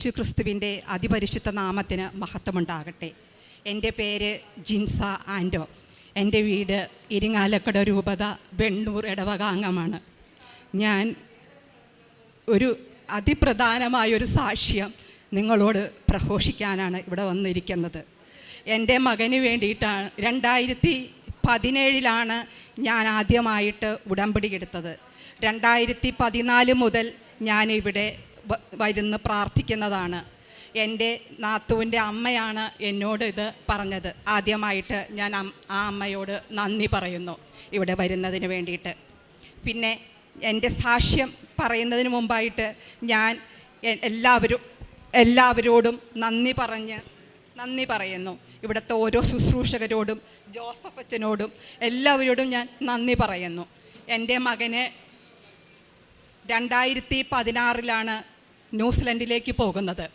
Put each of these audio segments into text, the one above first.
യേശു ക്രിസ്തുവിന്റെ അതിപരിശുദ്ധ നാമത്തിന് മഹത്വമുണ്ടാകട്ടെ. എന്റെ പേര് ജിൻസ ആൻഡോ. എന്റെ വീട് ഇരിങ്ങാലക്കട രൂപത വെണ്ണൂർ ഇടവകാംഗമാണ് ഞാൻ ഒരു അതിപ്രധാനമായൊരു സാക്ഷ്യം നിങ്ങളോട് പ്രഘോഷിക്കാനാണ് ഇവിടെ വന്നിരിക്കുന്നത്. എന്റെ മകന് വേണ്ടിയിട്ടാണ് രണ്ടായിരത്തി പതിനേഴിലാണ് ഞാൻ ആദ്യമായിട്ട് ഉടമ്പടി എടുത്തത്. രണ്ടായിരത്തി പതിനാല് മുതൽ ഞാനിവിടെ വരുന്ന് പ്രാർത്ഥിക്കുന്നതാണ്. എന്റെ നാത്തുവിന്റെ അമ്മയാണ് എന്നോട് ഇത് പറഞ്ഞത്. ആദ്യമായിട്ട് ഞാൻ ആ അമ്മയോട് നന്ദി പറയുന്നു ഇവിടെ വരുന്നതിന് വേണ്ടിയിട്ട്. പിന്നെ എന്റെ സാക്ഷ്യം പറയുന്നതിന് മുമ്പായിട്ട് ഞാൻ എല്ലാവരും എല്ലാവരോടും നന്ദി പറഞ്ഞ് നന്ദി പറയുന്നു. ഇവിടുത്തെ ഓരോ ശുശ്രൂഷകരോടും ജോസഫ് അച്ഛനോടും എല്ലാവരോടും ഞാൻ നന്ദി പറയുന്നു. എന്റെ മകന് രണ്ടായിരത്തി പതിനാറിലാണ് ന്യൂസിലൻഡിലേക്ക് പോകുന്നത്.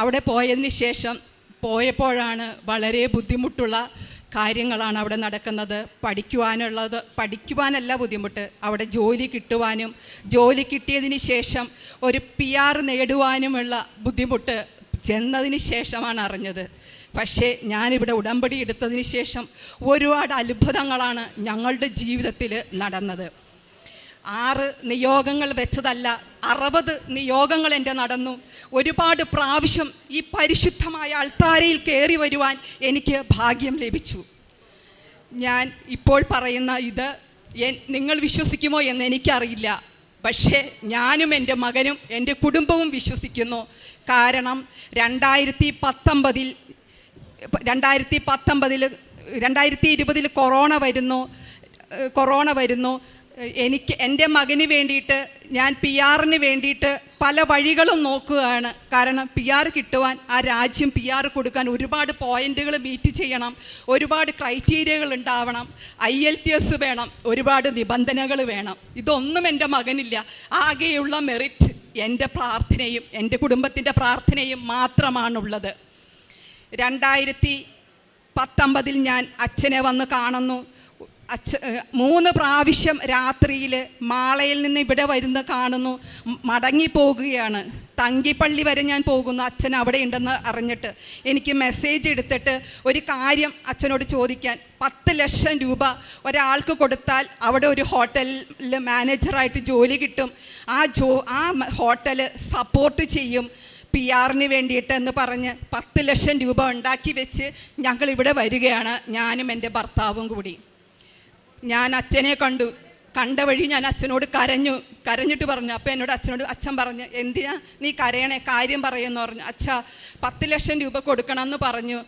അവിടെ പോയതിന് ശേഷം പോയപ്പോഴാണ് വളരെ ബുദ്ധിമുട്ടുള്ള കാര്യങ്ങളാണ് അവിടെ നടക്കുന്നത്. പഠിക്കുവാനുള്ളത് പഠിക്കുവാനല്ല ബുദ്ധിമുട്ട് അവിടെ ജോലി കിട്ടുവാനും ജോലി കിട്ടിയതിന് ശേഷം ഒരു പി ആർ നേടുവാനുമുള്ള ബുദ്ധിമുട്ട് ചെന്നതിന് ശേഷമാണ് അറിഞ്ഞത്. പക്ഷേ ഞാനിവിടെ ഉടമ്പടി എടുത്തതിന് ശേഷം ഒരുപാട് അത്ഭുതങ്ങളാണ് ഞങ്ങളുടെ ജീവിതത്തിൽ നടന്നത്. ആറ് നിയോഗങ്ങൾ വെച്ചതല്ല അറുപത് നിയോഗങ്ങൾ എന്റെ നടന്നു. ഒരുപാട് പ്രാവശ്യം ഈ പരിശുദ്ധമായ അൾത്താരയിൽ കയറി വരുവാൻ എനിക്ക് ഭാഗ്യം ലഭിച്ചു. ഞാൻ ഇപ്പോൾ പറയുന്ന ഇത് നിങ്ങൾ വിശ്വസിക്കുമോ എന്ന് എനിക്കറിയില്ല. പക്ഷേ ഞാനും എന്റെ മകനും എന്റെ കുടുംബവും വിശ്വസിക്കുന്നു. കാരണം രണ്ടായിരത്തി പത്തൊമ്പതിൽ രണ്ടായിരത്തി പത്തൊമ്പതിൽ രണ്ടായിരത്തി ഇരുപതിൽ കൊറോണ വരുന്നു കൊറോണ വരുന്നു. എനിക്ക് എന്റെ മകന് വേണ്ടിയിട്ട് ഞാൻ പി ആറിന് വേണ്ടിയിട്ട് പല വഴികളും നോക്കുകയാണ്. കാരണം പി ആർ കിട്ടുവാൻ ആ രാജ്യം പി ആർ കൊടുക്കാൻ ഒരുപാട് പോയിന്റുകൾ മീറ്റ് ചെയ്യണം. ഒരുപാട് ക്രൈറ്റീരിയകൾ ഉണ്ടാവണം. ഐ എൽ ടി എസ് വേണം. ഒരുപാട് നിബന്ധനകൾ വേണം. ഇതൊന്നും എന്റെ മകനില്ല. ആകെയുള്ള മെറിറ്റ് എന്റെ പ്രാർത്ഥനയും എന്റെ കുടുംബത്തിന്റെ പ്രാർത്ഥനയും മാത്രമാണുള്ളത്. രണ്ടായിരത്തി പത്തൊമ്പതിൽ ഞാൻ അച്ഛനെ വന്ന് കാണുന്നു. അച്ഛ മൂന്ന് പ്രാവശ്യം രാത്രിയിൽ മാളയിൽ നിന്ന് ഇവിടെ വരുന്ന കാണുന്നു മടങ്ങിപ്പോകുകയാണ്. തങ്കിപ്പള്ളി വരെ ഞാൻ പോകുന്നു അച്ഛൻ അവിടെ ഉണ്ടെന്ന് അറിഞ്ഞിട്ട്. എനിക്ക് മെസ്സേജ് എടുത്തിട്ട് ഒരു കാര്യം അച്ഛനോട് ചോദിക്കാൻ. പത്ത് ലക്ഷം രൂപ ഒരാൾക്ക് കൊടുത്താൽ അവിടെ ഒരു ഹോട്ടലിൽ മാനേജറായിട്ട് ജോലി കിട്ടും. ആ ജോ ആ ഹോട്ടൽ സപ്പോർട്ട് ചെയ്യും പി ആറിന് വേണ്ടിയിട്ട് എന്ന് പറഞ്ഞ് പത്ത് ലക്ഷം രൂപ ഉണ്ടാക്കി വെച്ച് ഞങ്ങൾ ഇവിടെ വരികയാണ്. ഞാനും എന്റെ ഭർത്താവും കൂടി. ഞാൻ അച്ഛനെ കണ്ടു. കണ്ട വഴി ഞാൻ അച്ഛനോട് കരഞ്ഞു. കരഞ്ഞിട്ട് പറഞ്ഞു അപ്പോൾ എന്നോട് അച്ഛനോട് അച്ഛൻ പറഞ്ഞു എന്തിനാ നീ കരയണേ? കാര്യം പറയുമെന്ന് പറഞ്ഞു. അച്ഛ പത്ത് ലക്ഷം രൂപ കൊടുക്കണമെന്ന് പറഞ്ഞു.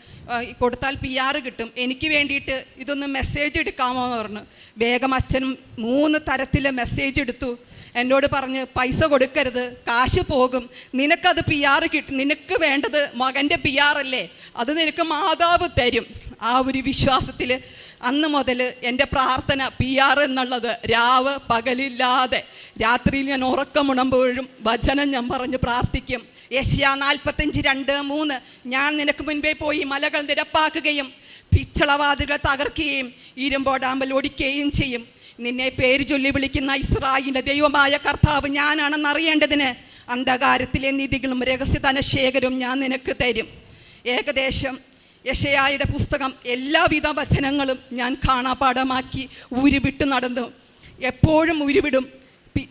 കൊടുത്താൽ പി ആറ് കിട്ടും. എനിക്ക് വേണ്ടിയിട്ട് ഇതൊന്ന് മെസ്സേജ് എടുക്കാമോ? എന്ന് പറഞ്ഞു. വേഗം അച്ഛൻ മൂന്ന് തരത്തിൽ മെസ്സേജ് എടുത്തു. എന്നോട് പറഞ്ഞ് പൈസ കൊടുക്കരുത്. കാശ് പോകും. നിനക്കത് പി ആറ് കിട്ടും നിനക്ക് വേണ്ടത് മകന്റെ പി ആറല്ലേ അത് നിനക്ക് മാതാവ് തരും. ആ ഒരു വിശ്വാസത്തിൽ അന്ന് മുതൽ എന്റെ പ്രാർത്ഥന പി ആർ എന്നുള്ളത് രാവ് പകലില്ലാതെ. രാത്രിയിൽ ഞാൻ ഉറക്കമുണമ്പോഴും വചനം ഞാൻ പറഞ്ഞ് പ്രാർത്ഥിക്കും. യശ്യ നാൽപ്പത്തഞ്ച് രണ്ട് മൂന്ന്. ഞാൻ നിനക്ക് മുൻപേ പോയി മലകൾ നിരപ്പാക്കുകയും പിച്ചളവാതിലുകൾ തകർക്കുകയും ഇരുമ്പോടാമ്പൽ ഒടിക്കുകയും ചെയ്യും. നിന്നെ പേര് ചൊല്ലി വിളിക്കുന്ന ഇസ്രായിന്റെ ദൈവമായ കർത്താവ് ഞാനാണെന്ന് അറിയേണ്ടതിന് അന്ധകാരത്തിലെ നിധികളും രഹസ്യധനശേഖരവും ഞാൻ നിനക്ക് തരും. ഏകദേശം യശയായുടെ പുസ്തകം എല്ലാവിധ വചനങ്ങളും ഞാൻ കാണാപാഠമാക്കി ഉരുവിട്ട് നടന്നു. എപ്പോഴും ഉരുവിടും.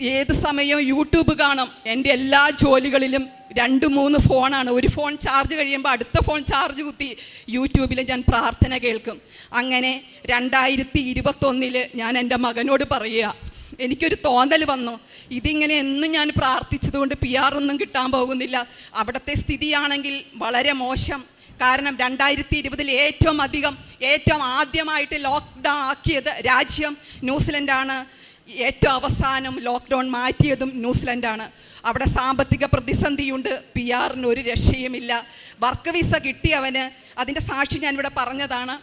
ഏത് സമയവും യൂട്യൂബ് കാണും. എന്റെ എല്ലാ ജോലികളിലും രണ്ട് മൂന്ന് ഫോണാണ്. ഒരു ഫോൺ ചാർജ് കഴിയുമ്പോൾ അടുത്ത ഫോൺ ചാർജ് കുത്തി യൂട്യൂബിൽ ഞാൻ പ്രാർത്ഥന കേൾക്കും. അങ്ങനെ രണ്ടായിരത്തി ഇരുപത്തൊന്നിൽ ഞാൻ എന്റെ മകനോട് പറയുക എനിക്കൊരു തോന്നൽ വന്നു. ഇതിങ്ങനെ എന്നും ഞാൻ പ്രാർത്ഥിച്ചതുകൊണ്ട് പി ആർ ഒന്നും കിട്ടാൻ പോകുന്നില്ല. അവിടുത്തെ സ്ഥിതിയാണെങ്കിൽ വളരെ മോശം. കാരണം രണ്ടായിരത്തി ഇരുപതിൽ ഏറ്റവും അധികം ഏറ്റവും ആദ്യമായിട്ട് ലോക്ക്ഡൗൺ ആക്കിയത് രാജ്യം ന്യൂസിലൻഡാണ്. ഏറ്റവും അവസാനം ലോക്ക്ഡൗൺ മാറ്റിയതും ന്യൂസിലൻഡാണ്. അവിടെ സാമ്പത്തിക പ്രതിസന്ധിയുണ്ട്. പി ആറിന് ഒരു രക്ഷയുമില്ല. വർക്ക് വിസ കിട്ടിയവന് അതിന്റെ സാക്ഷി ഞാനിവിടെ പറഞ്ഞതാണ്.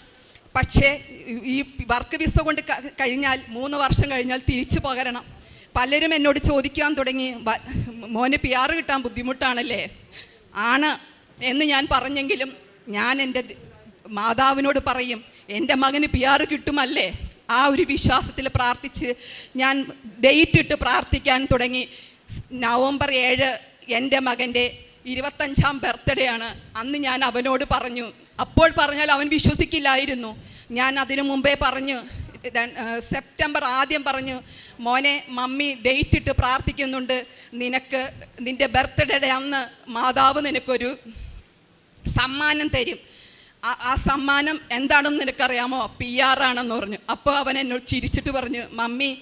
പക്ഷേ ഈ വർക്ക് വിസ കൊണ്ട് കഴിഞ്ഞാൽ മൂന്ന് വർഷം കഴിഞ്ഞാൽ തിരിച്ചു പകരണം. പലരും എന്നോട് ചോദിക്കാൻ തുടങ്ങി മോനെ പി ആറ് കിട്ടാൻ ബുദ്ധിമുട്ടാണല്ലേ? ആണ് എന്ന് ഞാൻ പറഞ്ഞെങ്കിലും ഞാൻ എന്റെ മാതാവിനോട് പറയും എന്റെ മകന് പി ആറ് കിട്ടുമല്ലേ? ആ ഒരു വിശ്വാസത്തിൽ പ്രാർത്ഥിച്ച് ഞാൻ ഡേറ്റ് ഇട്ട് പ്രാർത്ഥിക്കാൻ തുടങ്ങി. നവംബർ ഏഴ് എന്റെ മകന്റെ ഇരുപത്തഞ്ചാം ബർത്ത്ഡേ ആണ്. അന്ന് ഞാൻ അവനോട് പറഞ്ഞു. അപ്പോൾ പറഞ്ഞാൽ അവൻ വിശ്വസിക്കില്ലായിരുന്നു. ഞാൻ അതിനു മുമ്പേ പറഞ്ഞു സെപ്റ്റംബർ ആദ്യം പറഞ്ഞു മോനെ മമ്മി ഡേറ്റ് ഇട്ട് പ്രാർത്ഥിക്കുന്നുണ്ട്. നിനക്ക് നിന്റെ ബർത്ത്ഡേ അന്ന് മാതാവ് നിനക്കൊരു സമ്മാനം തരും. ആ- സമ്മാനം എന്താണെന്ന് നിനക്കറിയാമോ? പി ആർ ആണെന്ന് പറഞ്ഞു. അപ്പോൾ അവൻ എന്നോട് ചിരിച്ചിട്ട് പറഞ്ഞു മമ്മി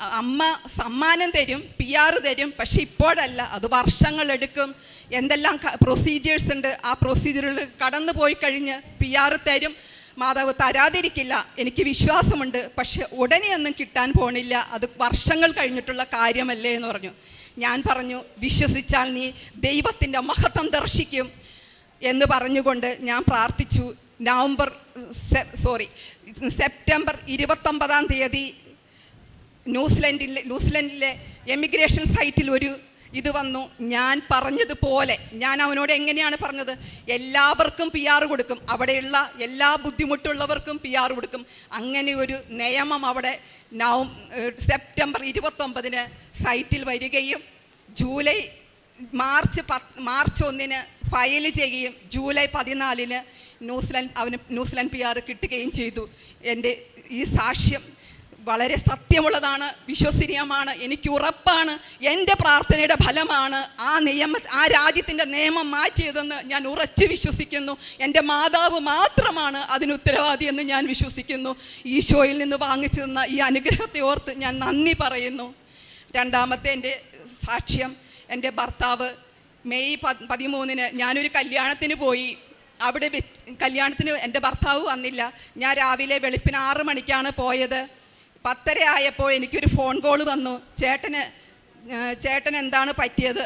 അമ്മ സമ്മാനം തരും പി ആർ തരും പക്ഷെ ഇപ്പോഴല്ല. അത് വർഷങ്ങളെടുക്കും എന്തെല്ലാം പ്രൊസീജിയേഴ്സ് ഉണ്ട്. ആ പ്രൊസീജിയറിൽ കടന്നു പോയി കഴിഞ്ഞ് പി ആർ തരും. മാതാവ് തരാതിരിക്കില്ല. എനിക്ക് വിശ്വാസമുണ്ട്. പക്ഷെ ഉടനെയൊന്നും കിട്ടാൻ പോണില്ല. അത് വർഷങ്ങൾ കഴിഞ്ഞിട്ടുള്ള കാര്യമല്ലേ എന്ന് പറഞ്ഞു. ഞാൻ പറഞ്ഞു വിശ്വസിച്ചാൽ നീ ദൈവത്തിന്റെ മഹത്വം ദർശിക്കും. എന്ന് പറഞ്ഞുകൊണ്ട് ഞാൻ പ്രാർത്ഥിച്ചു. നവംബർ സോറി സെപ്റ്റംബർ ഇരുപത്തൊമ്പതാം തീയതി ന്യൂസിലൻഡിലെ ന്യൂസിലൻഡിലെ എമിഗ്രേഷൻ സൈറ്റിൽ ഒരു ഇത് വന്നു. ഞാൻ പറഞ്ഞതുപോലെ ഞാൻ അവനോട് എങ്ങനെയാണ് പറഞ്ഞത്? എല്ലാവർക്കും പി ആർ കൊടുക്കും. അവിടെയുള്ള എല്ലാ ബുദ്ധിമുട്ടുള്ളവർക്കും പി ആർ കൊടുക്കും. അങ്ങനെ ഒരു നിയമം അവിടെ നവം സെപ്റ്റംബർ ഇരുപത്തൊമ്പതിന് സൈറ്റിൽ വരികയും ജൂലൈ മാർച്ച് പത്ത് മാർച്ച് ഒന്നിന് ഫയൽ ചെയ്യുകയും ജൂലൈ പതിനാലിന് ന്യൂസിലാൻഡ് അവന് ന്യൂസിലാൻഡ് പി ആർ കിട്ടുകയും ചെയ്തു. എന്റെ ഈ സാക്ഷ്യം വളരെ സത്യമുള്ളതാണ് വിശ്വസനീയമാണ് എനിക്ക് ഉറപ്പാണ് എന്റെ പ്രാർത്ഥനയുടെ ഫലമാണ് ആ നിയമ ആ രാജ്യത്തിന്റെ നിയമം മാറ്റിയതെന്ന് ഞാൻ ഉറച്ചു വിശ്വസിക്കുന്നു. എന്റെ മാതാവ് മാത്രമാണ് അതിന് ഉത്തരവാദിയെന്ന് ഞാൻ വിശ്വസിക്കുന്നു. ഈശോയിൽ നിന്ന് വാങ്ങിച്ചു തന്ന ഈ അനുഗ്രഹത്തെ ഓർത്ത് ഞാൻ നന്ദി പറയുന്നു. രണ്ടാമത്തെ എന്റെ സാക്ഷ്യം എന്റെ ഭർത്താവ് മെയ് പതിമൂന്നിന് ഞാനൊരു കല്യാണത്തിന് പോയി. അവിടെ കല്യാണത്തിന് എന്റെ ഭർത്താവ് വന്നില്ല. ഞാൻ രാവിലെ വെളുപ്പിന് ആറ് മണിക്കാണ് പോയത്. പത്തര ആയപ്പോൾ എനിക്കൊരു ഫോൺ കോൾ വന്നു. ചേട്ടന് ചേട്ടൻ എന്താണ് പറ്റിയത്?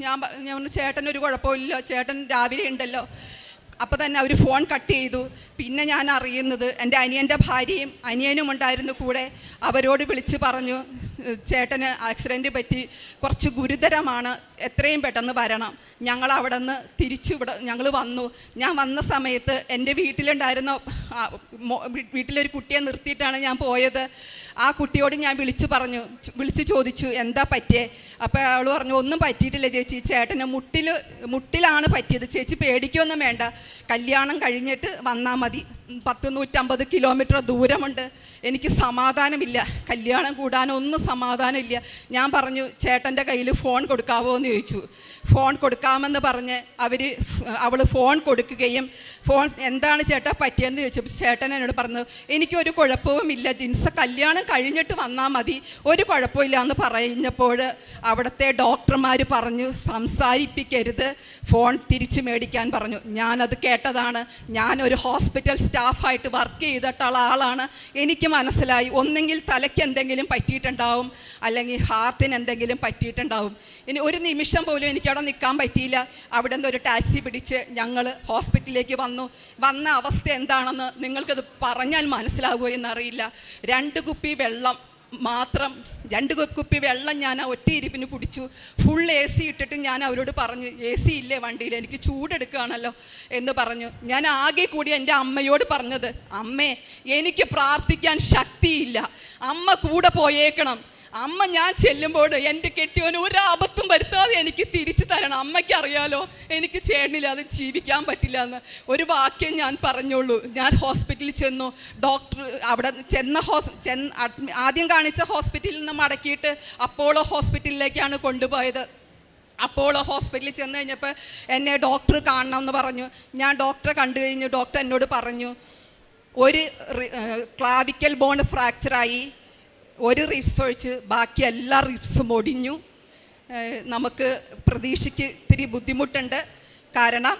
ഞാൻ ഞാൻ ചേട്ടൻ ഒരു കുഴപ്പമില്ലല്ലോ. ചേട്ടൻ രാവിലെ ഉണ്ടല്ലോ. അപ്പോൾ തന്നെ അവർ ഫോൺ കട്ട് ചെയ്തു. പിന്നെ ഞാൻ അറിയുന്നത് എന്റെ അനിയന്റെ ഭാര്യയും അനിയനും ഉണ്ടായിരുന്നു കൂടെ. അവരോട് വിളിച്ച് പറഞ്ഞു "ഏഹ് ചേട്ടന് ആക്സിഡന്റ് പറ്റി കുറച്ച് ഗുരുതരമാണ് എത്രയും പെട്ടെന്ന് വരണം. ഞങ്ങൾ അവിടെ നിന്ന് തിരിച്ചു ഇവിടെ ഞങ്ങൾ വന്നു. ഞാൻ വന്ന സമയത്ത് എന്റെ വീട്ടിലുണ്ടായിരുന്ന വീട്ടിലൊരു കുട്ടിയെ നിർത്തിയിട്ടാണ് ഞാൻ പോയത്. ആ കുട്ടിയോട് ഞാൻ വിളിച്ചു പറഞ്ഞു വിളിച്ച് ചോദിച്ചു എന്താ പറ്റിയേ? അപ്പോൾ അവൾ പറഞ്ഞു ഒന്നും പറ്റിയിട്ടില്ല ചേച്ചി. ചേട്ടന് മുട്ടിൽ മുട്ടിലാണ് പറ്റിയത്. ചേച്ചി പേടിക്കൊന്നും വേണ്ട. കല്യാണം കഴിഞ്ഞിട്ട് വന്നാൽ മതി. പത്ത് നൂറ്റമ്പത് കിലോമീറ്റർ ദൂരമുണ്ട്. എനിക്ക് സമാധാനമില്ല. കല്യാണം കൂടാനൊന്നും സമാധാനമില്ല. ഞാൻ പറഞ്ഞു ചേട്ടന്റെ കയ്യിൽ ഫോൺ കൊടുക്കാവോ? എന്ന് ചോദിച്ചു. ഫോൺ കൊടുക്കാമെന്ന് പറഞ്ഞ് അവർ അവൾ ഫോൺ കൊടുക്കുകയും ഫോൺ എന്താണ് ചേട്ടാ പറ്റിയെന്ന് ചോദിച്ചു. ചേട്ടൻ എന്നോട് പറഞ്ഞു എനിക്കൊരു കുഴപ്പവുമില്ല ജിൻസ് കല്യാണം കഴിഞ്ഞിട്ട് വന്നാൽ മതി. ഒരു കുഴപ്പമില്ല എന്ന് പറഞ്ഞപ്പോൾ അവിടുത്തെ ഡോക്ടർമാർ പറഞ്ഞു സംസാരിപ്പിക്കരുത്. ഫോൺ തിരിച്ചു മേടിക്കാൻ പറഞ്ഞു. ഞാനത് കേട്ടതാണ്. ഞാനൊരു ഹോസ്പിറ്റൽ സ്റ്റാഫായിട്ട് വർക്ക് ചെയ്തിട്ടുള്ള ആളാണ്. എനിക്ക് മനസ്സിലായി. ഒന്നെങ്കിൽ തലയ്ക്ക് എന്തെങ്കിലും പറ്റിയിട്ടുണ്ടാവും. അല്ലെങ്കിൽ ഹാർട്ടിന് എന്തെങ്കിലും പറ്റിയിട്ടുണ്ടാവും. ഇനി ഒരു നിമിഷം പോലും എനിക്കവിടെ നിൽക്കാൻ പറ്റിയില്ല. അവിടെ നിന്ന് ഒരു ടാക്സി പിടിച്ച് ഞങ്ങൾ ഹോസ്പിറ്റലിലേക്ക് വന്നു. വന്ന അവസ്ഥ എന്താണെന്ന് നിങ്ങൾക്കത് പറഞ്ഞാൽ മനസ്സിലാകുമോ എന്നറിയില്ല. രണ്ട് കുപ്പി വെള്ളം മാത്രം രണ്ട് കുപ്പി വെള്ളം ഞാൻ ആ ഒറ്റ ഇരിപ്പിന് കുടിച്ചു. ഫുൾ എ സി ഇട്ടിട്ട് ഞാൻ അവരോട് പറഞ്ഞു എ സി ഇല്ലേ വണ്ടിയിൽ? എനിക്ക് ചൂടെടുക്കുകയാണല്ലോ എന്ന് പറഞ്ഞു. ഞാൻ ആകെ കൂടി എന്റെ അമ്മയോട് പറഞ്ഞത് അമ്മേ എനിക്ക് പ്രാർത്ഥിക്കാൻ ശക്തിയില്ല. അമ്മ കൂടെ പോയേക്കണം. അമ്മ ഞാൻ ചെല്ലുമ്പോൾ എന്റെ കെട്ടിയോന് ഒരു ആപത്തും വരുത്താതെ എനിക്ക് തിരിച്ചു തരണം. അമ്മയ്ക്ക് അറിയാലോ എനിക്ക് ചേട്ടനില്ലാതെ ജീവിക്കാൻ പറ്റില്ല എന്ന്. ഒരു വാക്യം ഞാൻ പറഞ്ഞുള്ളൂ ഞാൻ ഹോസ്പിറ്റലിൽ ചെന്നു. ഡോക്ടർ അവിടെ ചെന്ന ഹോസ് ചെന്ന് ആദ്യം കാണിച്ച ഹോസ്പിറ്റലിൽ നിന്ന് മടക്കിയിട്ട് അപ്പോളോ ഹോസ്പിറ്റലിലേക്കാണ് കൊണ്ടുപോയത്. അപ്പോളോ ഹോസ്പിറ്റലിൽ ചെന്ന് കഴിഞ്ഞപ്പോൾ എന്നെ ഡോക്ടർ കാണണം എന്ന് പറഞ്ഞു. ഞാൻ ഡോക്ടറെ കണ്ടു കഴിഞ്ഞു. ഡോക്ടർ എന്നോട് പറഞ്ഞു ഒരു ക്ലാവിക്കൽ ബോൺ ഫ്രാക്ചറായി. ഒരു റിപ്സ് ഒഴിച്ച് ബാക്കി എല്ലാ റിപ്സും ഒടിഞ്ഞു. നമുക്ക് പ്രതീക്ഷയ്ക്ക് ഇത്തിരി ബുദ്ധിമുട്ടുണ്ട്. കാരണം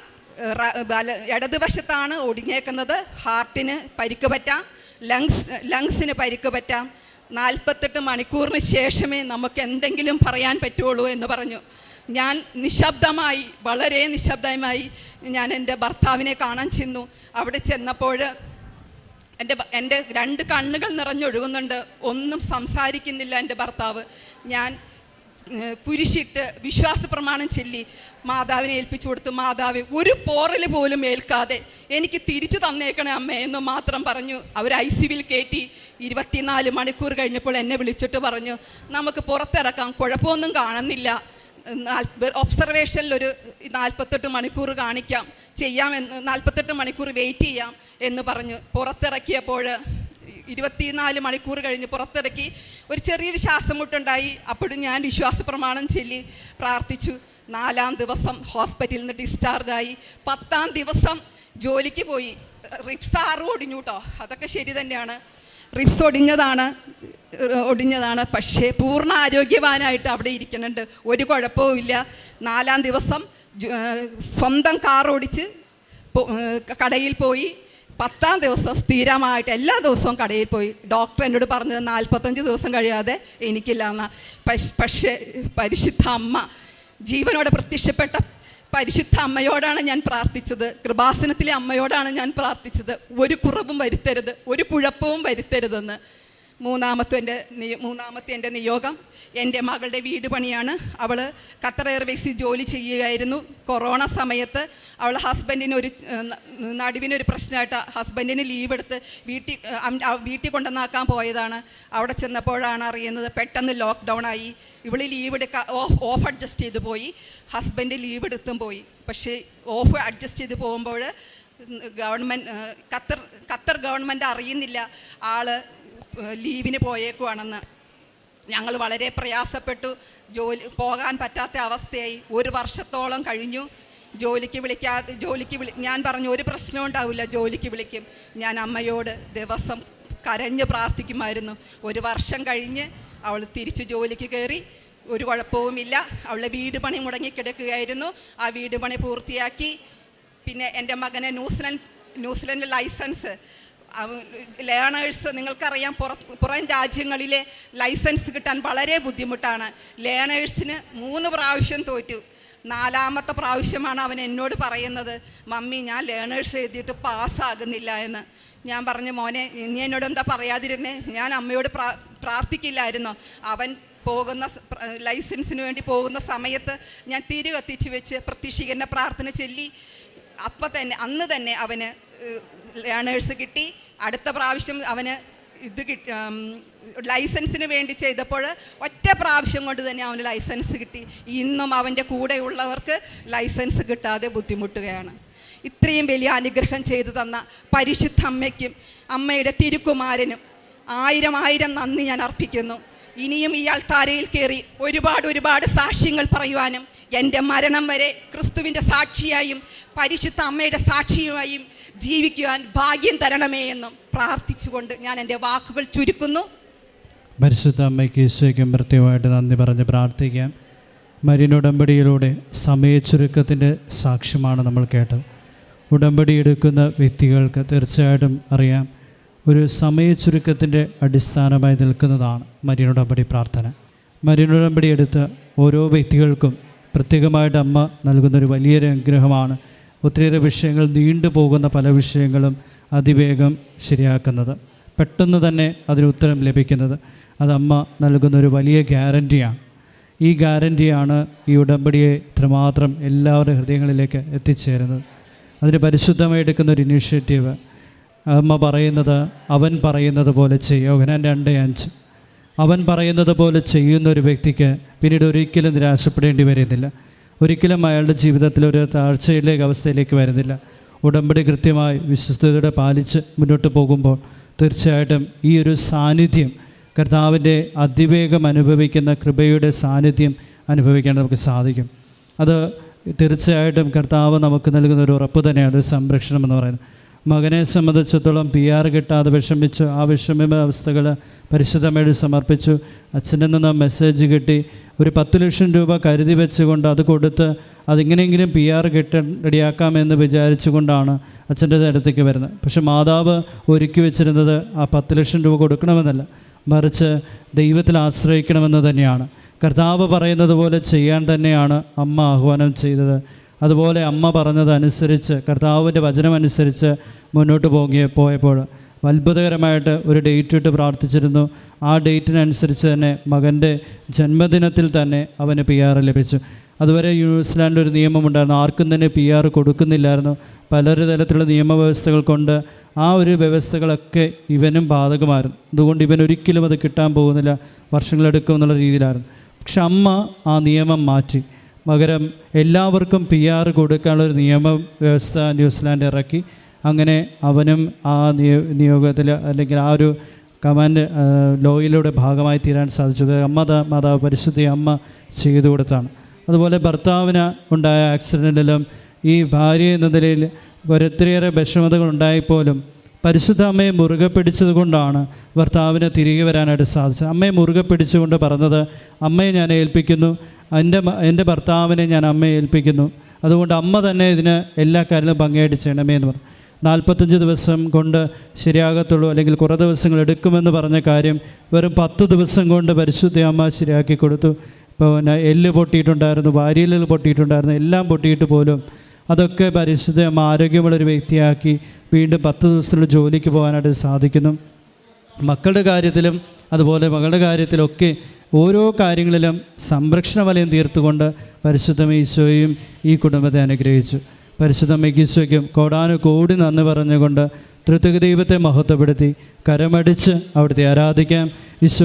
ഇടതുവശത്താണ് ഒടിഞ്ഞേക്കുന്നത്. ഹാർട്ടിന് പരിക്ക് പറ്റാം. ലങ്സ് ലങ്സിന് പരിക്ക് പറ്റാം. നാൽപ്പത്തെട്ട് മണിക്കൂറിന് ശേഷമേ നമുക്ക് എന്തെങ്കിലും പറയാൻ പറ്റുള്ളൂ എന്ന് പറഞ്ഞു. ഞാൻ നിശബ്ദമായി വളരെ നിശബ്ദമായി ഞാൻ എന്റെ ഭർത്താവിനെ കാണാൻ ചെന്നു. അവിടെ ചെന്നപ്പോൾ എന്റെ എന്റെ രണ്ട് കണ്ണുകൾ നിറഞ്ഞൊഴുകുന്നുണ്ട്. ഒന്നും സംസാരിക്കുന്നില്ല എന്റെ ഭർത്താവ്. ഞാൻ കുരിശിട്ട് വിശ്വാസ പ്രമാണം ചൊല്ലി മാതാവിനെ ഏൽപ്പിച്ചു കൊടുത്തു. മാതാവ് ഒരു പോറൽ പോലും ഏൽക്കാതെ എനിക്ക് തിരിച്ചു തന്നേക്കണേ അമ്മ എന്ന് മാത്രം പറഞ്ഞു അവർ ഐ സിവിൽ കയറ്റി ഇരുപത്തിനാല് മണിക്കൂർ കഴിഞ്ഞപ്പോൾ എന്നെ വിളിച്ചിട്ട് പറഞ്ഞു നമുക്ക് പുറത്തിറക്കാം കുഴപ്പമൊന്നും കാണുന്നില്ല. ഒബ്സർവേഷനിൽ ഒരു നാൽപ്പത്തെട്ട് മണിക്കൂർ കാണിക്കാം. ചെയ്യാം എന്ന് നാൽപ്പത്തെട്ട് മണിക്കൂർ വെയിറ്റ് ചെയ്യാം. എന്ന് പറഞ്ഞു. പുറത്തിറക്കിയപ്പോൾ ഇരുപത്തിനാല് മണിക്കൂർ കഴിഞ്ഞ് പുറത്തിറക്കി ഒരു ചെറിയൊരു ശ്വാസം മുട്ടുണ്ടായി അപ്പോഴും ഞാൻ വിശ്വാസ പ്രമാണം ചൊല്ലി പ്രാർത്ഥിച്ചു. നാലാം ദിവസം ഹോസ്പിറ്റലിൽ നിന്ന് ഡിസ്ചാർജായി. പത്താം ദിവസം ജോലിക്ക് പോയി. റിപ്സ് ആറ് ഒടിഞ്ഞു കേട്ടോ അതൊക്കെ ശരി തന്നെയാണ്. റിപ്സ് ഒടിഞ്ഞതാണ് ഒടിഞ്ഞതാണ്. പക്ഷേ പൂർണ ആരോഗ്യവാനായിട്ട് അവിടെ ഇരിക്കുന്നുണ്ട്. ഒരു കുഴപ്പവുമില്ല നാലാം ദിവസം സ്വന്തം കാർ ഓടിച്ച് കടയിൽ പോയി. പത്താം ദിവസം സ്ഥിരമായിട്ട് എല്ലാ ദിവസവും കടയിൽ പോയി. ഡോക്ടർ എന്നോട് പറഞ്ഞത് നാൽപ്പത്തഞ്ച് ദിവസം കഴിയാതെ എനിക്കില്ല എന്ന. പക്ഷേ പരിശുദ്ധ അമ്മ ജീവനോടെ പ്രത്യക്ഷപ്പെട്ട പരിശുദ്ധ അമ്മയോടാണ് ഞാൻ പ്രാർത്ഥിച്ചത്. കൃപാസനത്തിലെ അമ്മയോടാണ് ഞാൻ പ്രാർത്ഥിച്ചത്. ഒരു കുറവും വരുത്തരുത്. ഒരു കുഴപ്പവും വരുത്തരുതെന്ന്. മൂന്നാമത്തെ എന്റെ മൂന്നാമത്തെ എന്റെ നിയോഗം. എന്റെ മകളുടെ വീട് പണിയാണ്. അവൾ ഖത്തർ എയർവേസിൽ ജോലി ചെയ്യുകയായിരുന്നു. കൊറോണ സമയത്ത് അവൾ ഹസ്ബൻഡിന് ഒരു ഏഹ്, ന- നടുവിനൊരു പ്രശ്നമായിട്ട് ഹസ്ബൻഡിന് ലീവ് എടുത്ത് വീട്ടിൽ വീട്ടിൽ കൊണ്ടുവന്നാക്കാൻ പോയതാണ്. അവിടെ ചെന്നപ്പോഴാണ് അറിയുന്നത് പെട്ടെന്ന് ലോക്ക്ഡൗൺ ആയി. ഇവൾ ലീവ് എടുക്കാൻ ഓഫ് ഓഫ് അഡ്ജസ്റ്റ് ചെയ്ത് പോയി. ഹസ്ബൻഡ് ലീവ് എടുത്തും പോയി. പക്ഷേ ഓഫ് അഡ്ജസ്റ്റ് ചെയ്ത് പോകുമ്പോൾ ഗവൺമെന്റ് ഖത്തർ ഖത്തർ ഗവൺമെന്റ് അറിയുന്നില്ല. ഏഹ് ലീവിന് പോയേക്കുവാണെന്ന്. ഞങ്ങൾ വളരെ പ്രയാസപ്പെട്ടു. ജോലി പോകാൻ പറ്റാത്ത അവസ്ഥയായി. ഒരു വർഷത്തോളം കഴിഞ്ഞു. ജോലിക്ക് വിളിക്കാതെ ജോലിക്ക് വിളി ഞാൻ പറഞ്ഞു ഒരു പ്രശ്നം ഉണ്ടാവില്ല ജോലിക്ക് വിളിക്കും. ഞാൻ അമ്മയോട് ദിവസം കരഞ്ഞ് പ്രാർത്ഥിക്കുമായിരുന്നു. ഒരു വർഷം കഴിഞ്ഞ് അവൾ തിരിച്ച് ജോലിക്ക് കയറി. ഒരു കുഴപ്പവുമില്ല. അവളെ വീട് പണി മുടങ്ങിക്കിടക്കുകയായിരുന്നു ആ വീട് പണി പൂർത്തിയാക്കി. പിന്നെ എന്റെ മകനെ ന്യൂസിലൻഡ് ന്യൂസിലൻഡ് ലൈസൻസ്. ലേണേഴ്സ് നിങ്ങൾക്കറിയാം പുറ രാജ്യങ്ങളിലെ ലൈസൻസ് കിട്ടാൻ വളരെ ബുദ്ധിമുട്ടാണ്. ലേണേഴ്സിന് മൂന്ന് പ്രാവശ്യം തോറ്റു. നാലാമത്തെ പ്രാവശ്യമാണ് അവൻ എന്നോട് പറയുന്നത് മമ്മി ഞാൻ ലേണേഴ്സ് എഴുതിയിട്ട് പാസ്സാകുന്നില്ല എന്ന്. ഞാൻ പറഞ്ഞു മോനെ നീ എന്നോട് എന്താ പറയാതിരുന്നേ? ഞാൻ അമ്മയോട് പ്രാ പ്രാർത്ഥിക്കില്ലായിരുന്നോ. അവൻ പോകുന്ന ലൈസൻസിന് വേണ്ടി പോകുന്ന സമയത്ത് ഞാൻ തിരി കത്തിച്ച് വെച്ച് പ്രത്യക്ഷീകരണ പ്രാർത്ഥന ചൊല്ലി അപ്പം തന്നെ അന്ന് തന്നെ അവന് ലേണേഴ്സ് കിട്ടി. അടുത്ത പ്രാവശ്യം അവന് ഇത് കിട്ടി ലൈസൻസിന് വേണ്ടി ചെയ്തപ്പോൾ ഒറ്റ പ്രാവശ്യം കൊണ്ട് തന്നെ അവന് ലൈസൻസ് കിട്ടി. ഇന്നും അവന്റെ കൂടെയുള്ളവർക്ക് ലൈസൻസ് കിട്ടാതെ ബുദ്ധിമുട്ടുകയാണ്. ഇത്രയും വലിയ അനുഗ്രഹം ചെയ്തു തന്ന പരിശുദ്ധ അമ്മയ്ക്കും അമ്മയുടെ തിരുക്കുമാരനും ആയിരം ആയിരം നന്ദി ഞാൻ അർപ്പിക്കുന്നു. ഇനിയും ഈ ആൾത്താരയിൽ കയറി ഒരുപാട് ഒരുപാട് സാക്ഷ്യങ്ങൾ പറയുവാനും എന്റെ മരണം വരെ ക്രിസ്തുവിന്റെ സാക്ഷിയായും പരിശുദ്ധ അമ്മയുടെ സാക്ഷിയുമായും ജീവിക്കുവാൻ ഭാഗ്യം തരണമേ എന്നും പ്രാർത്ഥിച്ചുകൊണ്ട് ഞാൻ എന്റെ വാക്കുകൾ ചുരുക്കുന്നു. പരിശുദ്ധ അമ്മയ്ക്ക് ഈശോയ്ക്കും പ്രത്യേകമായിട്ട് നന്ദി പറഞ്ഞ് പ്രാർത്ഥിക്കാം. മരിയൻ ഉടമ്പടിയിലൂടെ സമയച്ചുരുക്കത്തിന്റെ സാക്ഷ്യമാണ് നമ്മൾ കേട്ടത്. ഉടമ്പടി എടുക്കുന്ന വ്യക്തികൾക്ക് തീർച്ചയായിട്ടും അറിയാം ഒരു സമയച്ചുരുക്കത്തിന്റെ അടിസ്ഥാനമായി നിൽക്കുന്നതാണ് മരിയൻ ഉടമ്പടി പ്രാർത്ഥന. മരിയൻ ഉടമ്പടി എടുത്ത ഓരോ വ്യക്തികൾക്കും പ്രത്യേകമായിട്ട് അമ്മ നൽകുന്നൊരു വലിയൊരു അനുഗ്രഹമാണ് ഒത്തിരിയേറെ വിഷയങ്ങൾ നീണ്ടു പോകുന്ന പല വിഷയങ്ങളും അതിവേഗം ശരിയാക്കുന്നത്. പെട്ടെന്ന് തന്നെ അതിന് ഉത്തരം ലഭിക്കുന്നത്. അത് അമ്മ നൽകുന്ന ഒരു വലിയ ഗ്യാരന്റിയാണ്. ഈ ഗ്യാരന്റിയാണ് ഈ ഉടമ്പടിയെ ഇത്രമാത്രം എല്ലാവരുടെ ഹൃദയങ്ങളിലേക്ക് എത്തിച്ചേരുന്നത്. അതിന് പരിശുദ്ധമായി എടുക്കുന്ന ഒരു ഇനീഷ്യേറ്റീവ്. അമ്മ പറയുന്നത് അവൻ പറയുന്നത് പോലെ ചെയ്യുക ഞാൻ രണ്ട് അഞ്ച്. അവൻ പറയുന്നത് പോലെ ചെയ്യുന്ന ഒരു വ്യക്തിക്ക് പിന്നീട് ഒരിക്കലും നിരാശപ്പെടേണ്ടി വരുന്നില്ല. ഒരിക്കലും അയാളുടെ ജീവിതത്തിൽ ഒരു താഴ്ചയിലേക്ക് അവസ്ഥയിലേക്ക് വരുന്നില്ല. ഉടമ്പടി കൃത്യമായി വിശ്വസ്തയോടെ പാലിച്ച് മുന്നോട്ട് പോകുമ്പോൾ തീർച്ചയായിട്ടും ഈ ഒരു സാന്നിധ്യം കർത്താവിന്റെ അതിവേഗം അനുഭവിക്കുന്ന കൃപയുടെ സാന്നിധ്യം അനുഭവിക്കാൻ നമുക്ക് സാധിക്കും. അത് തീർച്ചയായിട്ടും കർത്താവ് നമുക്ക് നൽകുന്ന ഒരു ഉറപ്പ് തന്നെയാണ് ഒരു സംരക്ഷണം എന്ന് പറയുന്നത്. മകനെ സംബന്ധിച്ചിടത്തോളം പി ആർ കിട്ടാതെ വിഷമിച്ചു. ആ വിഷമ അവസ്ഥകൾ പരിശുദ്ധമേടി സമർപ്പിച്ചു. അച്ഛനിൽ നിന്ന് മെസ്സേജ് കിട്ടി. ഒരു പത്ത് ലക്ഷം രൂപ കരുതി വെച്ചുകൊണ്ട് അത് കൊടുത്ത് അതിങ്ങനെയെങ്കിലും പി ആർ കിട്ട റെഡിയാക്കാമെന്ന് വിചാരിച്ചുകൊണ്ടാണ് അച്ഛന്റെ അടുത്തേക്ക് വരുന്നത്. പക്ഷെ മാതാവ് ഒരുക്കി വെച്ചിരുന്നത് ആ പത്ത് ലക്ഷം രൂപ കൊടുക്കണമെന്നല്ല. മറിച്ച് ദൈവത്തിൽ ആശ്രയിക്കണമെന്ന് തന്നെയാണ്. കർത്താവ് പറയുന്നത് പോലെ ചെയ്യാൻ തന്നെയാണ് അമ്മ ആഹ്വാനം ചെയ്തത്. അതുപോലെ അമ്മ പറഞ്ഞതനുസരിച്ച് കർത്താവിന്റെ വചനമനുസരിച്ച് മുന്നോട്ട് പോകിയ പോയപ്പോൾ അത്ഭുതകരമായിട്ട് ഒരു ഡേറ്റ് ഇട്ട് പ്രാർത്ഥിച്ചിരുന്നു. ആ ഡേറ്റിനനുസരിച്ച് തന്നെ മകന്റെ ജന്മദിനത്തിൽ തന്നെ അവന് പി ആർ ലഭിച്ചു. അതുവരെ ന്യൂസിലാൻഡിൽ ഒരു നിയമമുണ്ടായിരുന്നു ആർക്കും തന്നെ പി ആർ കൊടുക്കുന്നില്ലായിരുന്നു. പലരു തരത്തിലുള്ള നിയമവ്യവസ്ഥകൾ കൊണ്ട് ആ ഒരു വ്യവസ്ഥകളൊക്കെ ഇവനും ബാധകമായിരുന്നു. അതുകൊണ്ട് ഇവൻ ഒരിക്കലും അത് കിട്ടാൻ പോകുന്നില്ല വർഷങ്ങളെടുക്കും എന്നുള്ള രീതിയിലായിരുന്നു. പക്ഷെ അമ്മ ആ നിയമം മാറ്റി. പകരം എല്ലാവർക്കും പി ആർ കൊടുക്കാനുള്ളൊരു നിയമ വ്യവസ്ഥ ന്യൂസിലാൻഡ് ഇറക്കി. അങ്ങനെ അവനും ആ നിയോ നിയോഗത്തിൽ അല്ലെങ്കിൽ ആ ഒരു കമാൻഡ് ലോയിലൂടെ ഭാഗമായി തീരാൻ സാധിച്ചത് അമ്മ മാതാവ് പരിശുദ്ധി അമ്മ ചെയ്തു കൊടുത്താണ്. അതുപോലെ ഭർത്താവിന് ഉണ്ടായ ആക്സിഡന്റിലും ഈ ഭാര്യ എന്ന നിലയിൽ ഒരൊത്തിരിയേറെ വിഷമതകൾ ഉണ്ടായിപ്പോലും പരിശുദ്ധ അമ്മയെ മുറുകെ പിടിച്ചത് കൊണ്ടാണ് ഭർത്താവിന് തിരികെ വരാനായിട്ട് സാധിച്ചത്. അമ്മയെ മുറുകെ പിടിച്ചുകൊണ്ട് പറഞ്ഞത് അമ്മയെ ഞാൻ ഏൽപ്പിക്കുന്നു എന്റെ എന്റെ ഭർത്താവിനെ ഞാൻ അമ്മയെ ഏൽപ്പിക്കുന്നു. അതുകൊണ്ട് അമ്മ തന്നെ ഇതിന് എല്ലാ കാര്യങ്ങളും ഭംഗിയായിട്ട് ചെയ്യണമേ എന്ന് പറഞ്ഞു. നാൽപ്പത്തഞ്ച് ദിവസം കൊണ്ട് ശരിയാകത്തുള്ളൂ അല്ലെങ്കിൽ കുറേ ദിവസങ്ങൾ എടുക്കുമെന്ന് പറഞ്ഞ കാര്യം വെറും പത്ത് ദിവസം കൊണ്ട് പരിശുദ്ധ അമ്മ ശരിയാക്കി കൊടുത്തു. പിന്നെ എല്ല് പൊട്ടിയിട്ടുണ്ടായിരുന്നു വാരിയലിൽ പൊട്ടിയിട്ടുണ്ടായിരുന്നു എല്ലാം പൊട്ടിയിട്ട് പോലും അതൊക്കെ പരിശുദ്ധ അമ്മ ആരോഗ്യമുള്ളൊരു വ്യക്തിയാക്കി വീണ്ടും പത്ത് ദിവസത്തിലുള്ള ജോലിക്ക് പോകാനായിട്ട് സാധിക്കുന്നു. മക്കളുടെ കാര്യത്തിലും അതുപോലെ മകളുടെ കാര്യത്തിലൊക്കെ ഓരോ കാര്യങ്ങളിലും സംരക്ഷണ വലയം തീർത്തുകൊണ്ട് പരിശുദ്ധ ഈശോയും ഈ കുടുംബത്തെ അനുഗ്രഹിച്ചു. പരിശുദ്ധ ഈശോയ്ക്കും കോടാനു കോടി നന്ദി പറഞ്ഞുകൊണ്ട് തൃത്വക ദൈവത്തെ മഹത്വപ്പെടുത്തി കരമടിച്ച് അവിടുത്തെ ആരാധിക്കാം. ഈശോ